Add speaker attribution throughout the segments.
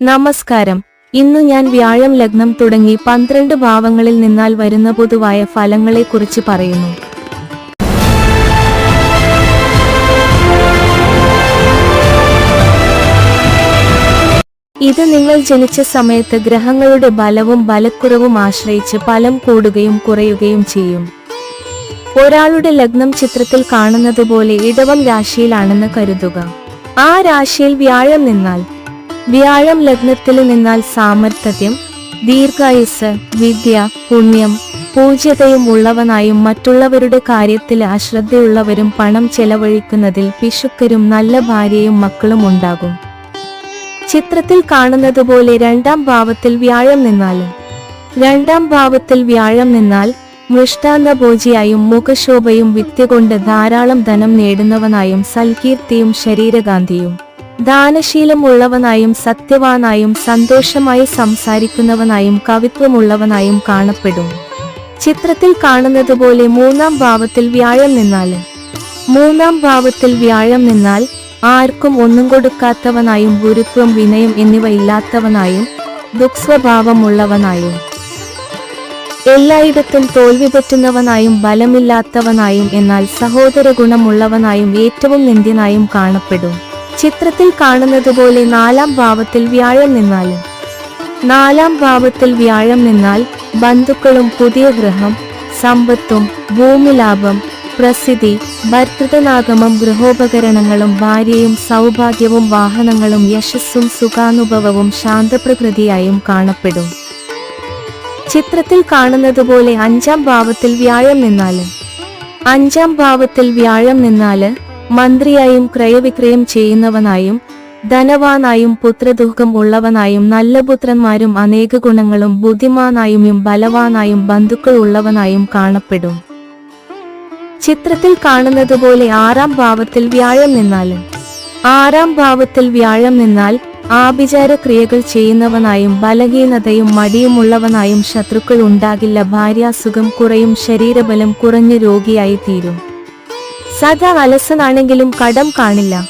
Speaker 1: നമസ്കാരം. ഇന്ന് ഞാൻ വ്യാഴം ലഗ്നം തുടങ്ങി പന്ത്രണ്ട് ഭാവങ്ങളിൽ നിന്നാൽ വരുന്ന പൊതുവായ ഫലങ്ങളെ കുറിച്ച് പറയുന്നു. ഇത് നിങ്ങൾ ജനിച്ച സമയത്ത് ഗ്രഹങ്ങളുടെ ബലവും ബലക്കുറവും ആശ്രയിച്ച് ഫലം കൂടുകയും കുറയുകയും ചെയ്യും. ഒരാളുടെ ലഗ്നം ചിത്രത്തിൽ കാണുന്നത് പോലെ ഇടവം രാശിയിലാണെന്ന് കരുതുക. ആ രാശിയിൽ വ്യാഴം നിന്നാൽ വ്യാഴം ലഗ്നത്തിൽ നിന്നാൽ സാമർത്ഥ്യം ദീർഘായുസ് വിദ്യ പുണ്യം പൂജ്യതയും ഉള്ളവനായും മറ്റുള്ളവരുടെ കാര്യത്തിൽ അശ്രദ്ധയുള്ളവരും പണം ചെലവഴിക്കുന്നതിൽ പിശുക്കരും നല്ല ഭാര്യയും മക്കളും ഉണ്ടാകും. ചിത്രത്തിൽ കാണുന്നത് പോലെ രണ്ടാം ഭാവത്തിൽ വ്യാഴം നിന്നാലും രണ്ടാം ഭാവത്തിൽ വ്യാഴം നിന്നാൽ മൃഷ്ടാന്ത ഭോജിയായും മുഖശോഭയും വിദ്യ കൊണ്ട് ധാരാളം ധനം നേടുന്നവനായും സൽകീർത്തിയും ശരീരകാന്തിയും. ദാനശീലമുള്ളവനായും സത്യവാനായും സന്തോഷമായി സംസാരിക്കുന്നവനായും കവിത്വമുള്ളവനായും കാണപ്പെടും. ചിത്രത്തിൽ കാണുന്നത് പോലെ മൂന്നാം ഭാവത്തിൽ വ്യാഴം നിന്നാൽ മൂന്നാം ഭാവത്തിൽ വ്യാഴം നിന്നാൽ ആർക്കും ഒന്നും കൊടുക്കാത്തവനായും ഗുരുത്വം വിനയം എന്നിവ ഇല്ലാത്തവനായും ദുഃസ്വഭാവമുള്ളവനായും എല്ലായിടത്തും തോൽവി പറ്റുന്നവനായും ബലമില്ലാത്തവനായും എന്നാൽ സഹോദര ഗുണമുള്ളവനായും ഏറ്റവും നിന്ദ്യനായും കാണപ്പെടും. ചിത്രത്തിൽ കാണുന്നത് പോലെ നാലാം ഭാവത്തിൽ വ്യാഴം നിന്നാലും. നാലാം ഭാവത്തിൽ വ്യാഴം നിന്നാൽ ബന്ധുക്കളും പുതിയ ഗ്രഹം സമ്പത്തും ഭൂമിലാഭം പ്രസിദ്ധി ഭർത്തൃതനാഗമം ഗൃഹോപകരണങ്ങളും ഭാര്യയും സൗഭാഗ്യവും വാഹനങ്ങളും യശസ്സും സുഖാനുഭവവും ശാന്തപ്രകൃതിയായും കാണപ്പെടും. ചിത്രത്തിൽ കാണുന്നത് പോലെ അഞ്ചാം ഭാവത്തിൽ വ്യാഴം നിന്നാൽ. അഞ്ചാം ഭാവത്തിൽ വ്യാഴം നിന്നാൽ മന്ത്രിയായും ക്രയവിക്രയം ചെയ്യുന്നവനായും ധനവാനായും പുത്രദുഃഖം ഉള്ളവനായും നല്ല പുത്രന്മാരും അനേക ഗുണങ്ങളും ബുദ്ധിമാനായും ബലവാനായും ബന്ധുക്കൾ ഉള്ളവനായും കാണപ്പെടും. ചിത്രത്തിൽ കാണുന്നത് പോലെ ആറാം ഭാവത്തിൽ വ്യാഴം നിന്നാലും ആറാം ഭാവത്തിൽ വ്യാഴം നിന്നാൽ ആഭിചാര ക്രിയകൾ ചെയ്യുന്നവനായും ബലഹീനതയും മടിയുമുള്ളവനായും ശത്രുക്കൾ ഉണ്ടാകില്ല ഭാര്യാസുഖം കുറയും ശരീരബലം കുറഞ്ഞ രോഗിയായി തീരും സദാ അലസനാണെങ്കിലും കടം കാണില്ല.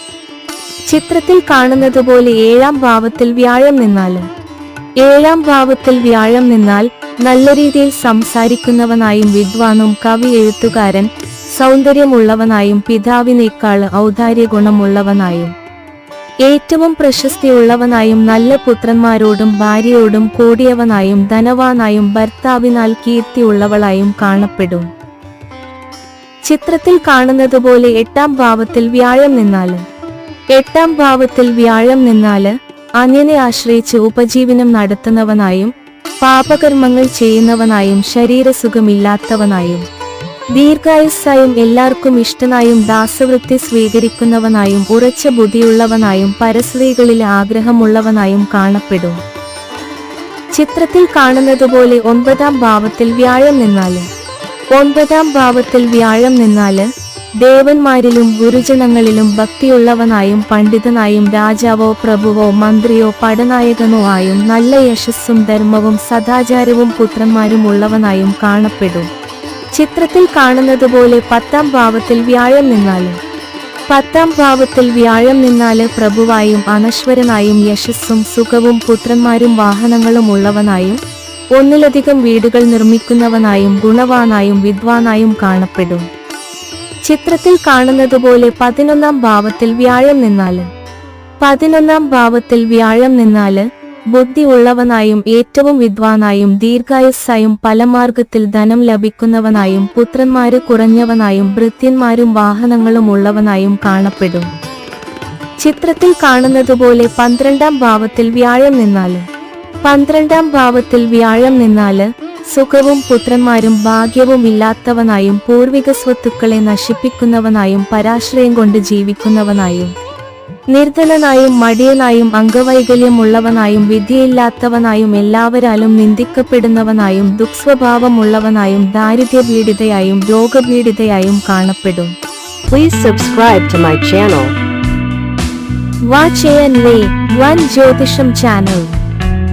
Speaker 1: ചിത്രത്തിൽ കാണുന്നത് പോലെ ഏഴാം ഭാവത്തിൽ വ്യാഴം നിന്നാൽ ഏഴാം ഭാവത്തിൽ വ്യാഴം നിന്നാൽ നല്ല രീതിയിൽ സംസാരിക്കുന്നവനായും വിദ്വാനും കവി എഴുത്തുകാരൻ സൗന്ദര്യമുള്ളവനായും പിതാവിനേക്കാൾ ഔദാര്യ ഗുണമുള്ളവനായും ഏറ്റവും പ്രശസ്തിയുള്ളവനായും നല്ല പുത്രന്മാരോടും ഭാര്യയോടും കൂടിയവനായും ധനവാനായും ഭർത്താവിനാൽ കീർത്തിയുള്ളവളായും കാണപ്പെടും. ചിത്രത്തിൽ കാണുന്നത് പോലെ എട്ടാം ഭാവത്തിൽ വ്യാഴം നിന്നാൽ. എട്ടാം ഭാവത്തിൽ വ്യാഴം നിന്നാൽ അന്യനെ ആശ്രയിച്ച് ഉപജീവനം നടത്തുന്നവനായും പാപകർമ്മങ്ങൾ ചെയ്യുന്നവനായും ശരീരസുഖമില്ലാത്തവനായും ദീർഘായുസ്സായും എല്ലാവർക്കും ഇഷ്ടനായും ദാസവൃത്തി സ്വീകരിക്കുന്നവനായും ഉറച്ച ബുദ്ധിയുള്ളവനായും പരസ്ത്രീകളിൽ ആഗ്രഹമുള്ളവനായും കാണപ്പെടും. ചിത്രത്തിൽ കാണുന്നത് പോലെ ഒൻപതാം ഭാവത്തിൽ വ്യാഴം നിന്നാൽ. ഒൻപതാം ഭാവത്തിൽ വ്യാഴം നിന്നാൽ ദേവന്മാരിലും ഗുരുജനങ്ങളിലും ഭക്തിയുള്ളവനായും പണ്ഡിതനായും രാജാവോ പ്രഭുവോ മന്ത്രിയോ പടനായകനോ ആയും നല്ല യശസ്സും ധർമ്മവും സദാചാരവും പുത്രന്മാരും ഉള്ളവനായും കാണപ്പെടും. ചിത്രത്തിൽ കാണുന്നത് പോലെ പത്താം ഭാവത്തിൽ വ്യാഴം നിന്നാൽ പത്താം ഭാവത്തിൽ വ്യാഴം നിന്നാൽ പ്രഭുവായും അനശ്വരനായും യശസ്സും സുഖവും പുത്രന്മാരും വാഹനങ്ങളും ഉള്ളവനായും ഒന്നിലധികം വീടുകൾ നിർമ്മിക്കുന്നവനായും ഗുണവാനായും വിദ്വാനായും കാണപ്പെടും. ചിത്രത്തിൽ കാണുന്നത് പോലെ പതിനൊന്നാം ഭാവത്തിൽ വ്യാഴം നിന്നാൽ. പതിനൊന്നാം ഭാവത്തിൽ വ്യാഴം നിന്നാൽ ബുദ്ധി ഉള്ളവനായും ഏറ്റവും വിദ്വാനായും ദീർഘായുസ്സായും പലമാർഗത്തിൽ ധനം ലഭിക്കുന്നവനായും പുത്രന്മാര് കുറഞ്ഞവനായും ഭൃത്യന്മാരും വാഹനങ്ങളും ഉള്ളവനായും കാണപ്പെടും. ചിത്രത്തിൽ കാണുന്നത് പോലെ പന്ത്രണ്ടാം ഭാവത്തിൽ വ്യാഴം നിന്നാൽ. പന്ത്രണ്ടാം ഭാവത്തിൽ വ്യാഴം നിന്നാൽ സുഖവും പുത്രന്മാരും ഭാഗ്യവും ഇല്ലാത്തവനായും പൂർവിക സ്വത്തുക്കളെ നശിപ്പിക്കുന്നവനായും പരാശ്രയം കൊണ്ട് ജീവിക്കുന്നവനായും നിർധനനായും മടിയനായും അംഗവൈകല്യമുള്ളവനായും വിധിയില്ലാത്തവനായും എല്ലാവരാലും നിന്ദിക്കപ്പെടുന്നവനായും ദുഃസ്വഭാവമുള്ളവനായും ദാരിദ്ര്യപീഡിതയായും രോഗപീഡിതയായും കാണപ്പെടും
Speaker 2: Please subscribe to my channel.
Speaker 1: Watch Jyothisham channel